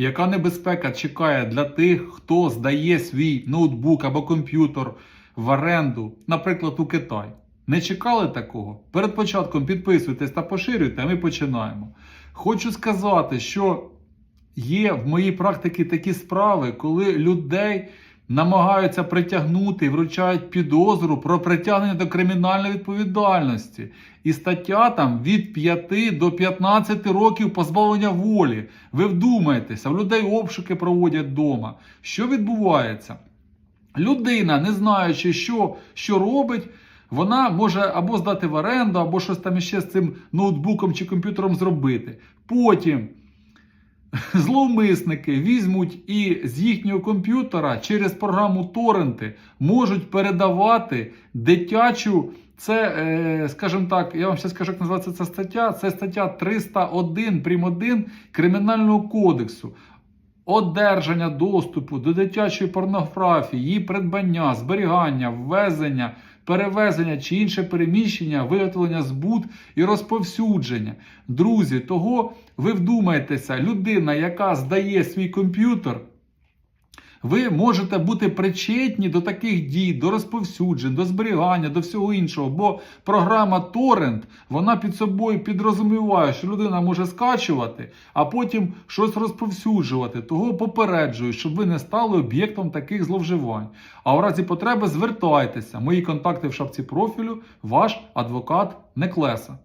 Яка небезпека чекає для тих, хто здає свій ноутбук або комп'ютер в оренду, наприклад, у Китай? Не чекали такого? Перед початком підписуйтесь та поширюйте, а ми починаємо. Хочу сказати, що є в моїй практиці такі справи, коли людей намагаються притягнути і вручають підозру про притягнення до кримінальної відповідальності. І стаття там від 5 до 15 років позбавлення волі. Ви вдумайтеся, в людей обшуки проводять вдома. Що відбувається? Людина, не знаючи, що, що робить, вона може або здати в оренду, або щось там іще з цим ноутбуком чи комп'ютером зробити. Потім зловмисники візьмуть і з їхнього комп'ютера через програму торренти можуть передавати дитячу. Це, е, скажімо так, я вам ще скажу, як називається ця стаття. Це стаття 301 прим. 1 Кримінального кодексу. Одержання доступу до дитячої порнографії, її придбання, зберігання, ввезення, перевезення чи інше переміщення, виготовлення збут і розповсюдження. Друзі, того ви вдумайтеся, людина, яка здає свій комп'ютер, ви можете бути причетні до таких дій, до розповсюджень, до зберігання, до всього іншого. Бо програма Торрент вона під собою підрозуміває, що людина може скачувати, а потім щось розповсюджувати. Того попереджую, щоб ви не стали об'єктом таких зловживань. А у разі потреби звертайтеся. Мої контакти в шапці профілю, ваш адвокат Неклеса.